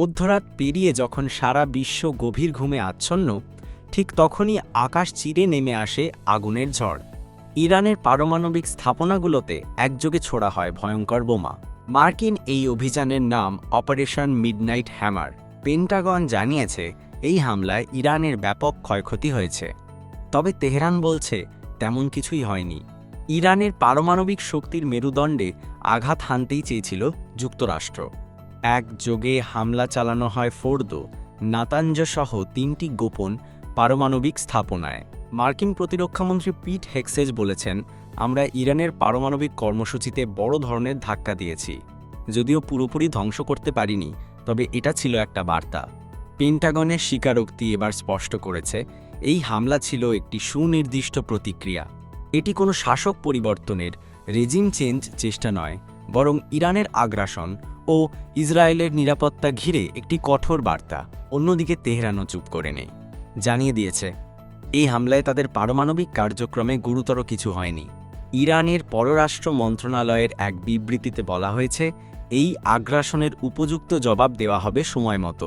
মধ্যরাত পেরিয়ে যখন সারা বিশ্ব গভীর ঘুমে আচ্ছন্ন, ঠিক তখনই আকাশ চিরে নেমে আসে আগুনের ঝড়। ইরানের পারমাণবিক স্থাপনাগুলোতে একযোগে ছোড়া হয় ভয়ঙ্কর বোমা। মার্কিন এই অভিযানের নাম অপারেশন মিডনাইট হ্যামার। পেন্টাগন জানিয়েছে, এই হামলায় ইরানের ব্যাপক ক্ষয়ক্ষতি হয়েছে। তবে তেহরান বলছে, তেমন কিছুই হয়নি। ইরানের পারমাণবিক শক্তির মেরুদণ্ডে আঘাত হানতেই চেয়েছিল যুক্তরাষ্ট্র। একযোগে হামলা চালানো হয় ফোর্দো। নাতাঞ্জ সহ তিনটি গোপন পারমাণবিক স্থাপনায়। মার্কিন প্রতিরক্ষামন্ত্রী পিট হেক্সেজ বলেছেন, আমরা ইরানের পারমাণবিক কর্মসূচিতে বড় ধরনের ধাক্কা দিয়েছি। যদিও পুরোপুরি ধ্বংস করতে পারিনি, তবে এটা ছিল একটা বার্তা। পেন্টাগনের স্বীকারোক্তি এবার স্পষ্ট করেছে, এই হামলা ছিল একটি সুনির্দিষ্ট প্রতিক্রিয়া। এটি কোনো শাসক পরিবর্তনের, রেজিম চেঞ্জ চেষ্টা নয়, বরং ইরানের আগ্রাসন ও ইসরায়েলের নিরাপত্তা ঘিরে একটি কঠোর বার্তা। অন্যদিকে তেহরানও চুপ করে নেই। জানিয়ে দিয়েছে, এই হামলায় তাদের পারমাণবিক কার্যক্রমে গুরুতর কিছু হয়নি। ইরানের পররাষ্ট্র মন্ত্রণালয়ের এক বিবৃতিতে বলা হয়েছে, এই আগ্রাসনের উপযুক্ত জবাব দেওয়া হবে সময় মতো।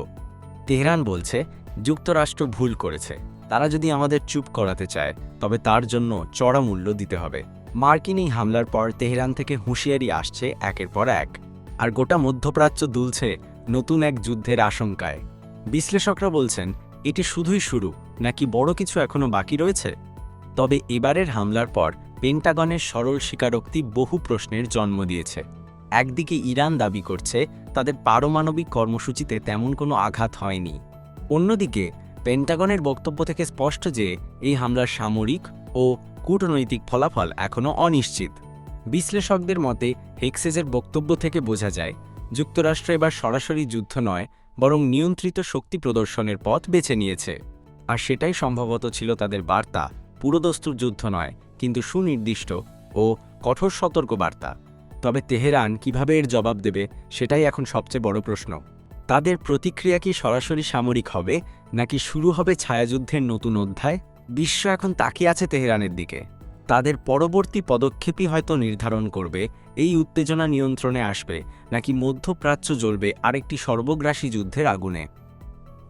তেহরান বলছে, যুক্তরাষ্ট্র ভুল করেছে। তারা যদি আমাদের চুপ করাতে চায়, তবে তার জন্য চড়া মূল্য দিতে হবে। মার্কিন এই হামলার পর তেহরান থেকে হুঁশিয়ারি আসছে একের পর এক। আর গোটা মধ্যপ্রাচ্য দুলছে নতুন এক যুদ্ধের আশঙ্কায়। বিশ্লেষকরা বলছেন, এটি শুধুই শুরু, নাকি বড় কিছু এখনও বাকি রয়েছে? তবে এবারের হামলার পর পেন্টাগনের সরল স্বীকারোক্তি বহু প্রশ্নের জন্ম দিয়েছে। একদিকে ইরান দাবি করছে, তাদের পারমাণবিক কর্মসূচিতে তেমন কোনো আঘাত হয়নি। অন্যদিকে, পেন্টাগনের বক্তব্য থেকে স্পষ্ট যে, এই হামলার সামরিক ও কূটনৈতিক ফলাফল এখনও অনিশ্চিত। বিশ্লেষকদের মতে হেক্সেজের বক্তব্য থেকে বোঝা যায়, যুক্তরাষ্ট্র এবার সরাসরি যুদ্ধ নয়, বরং নিয়ন্ত্রিত শক্তি প্রদর্শনের পথ বেছে নিয়েছে। আর সেটাই সম্ভবত ছিল তাদের বার্তা, পুরোদস্তুর যুদ্ধ নয়, কিন্তু সুনির্দিষ্ট ও কঠোর সতর্ক বার্তা তবে তেহরান কীভাবে এর জবাব দেবে, সেটাই এখন সবচেয়ে বড় প্রশ্ন। তাদের প্রতিক্রিয়া কি সরাসরি সামরিক হবে, নাকি শুরু হবে ছায়াযুদ্ধের নতুন অধ্যায়? বিশ্ব এখন তাকিয়ে আছে তেহরানের দিকে। তাদের পরবর্তী পদক্ষেপই হয়তো নির্ধারণ করবে, এই উত্তেজনা নিয়ন্ত্রণে আসবে, নাকি মধ্যপ্রাচ্য জ্বলবে আরেকটি সর্বগ্রাসী যুদ্ধের আগুনে।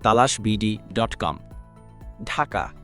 তালাশ বিডি ডট কম। ঢাকা।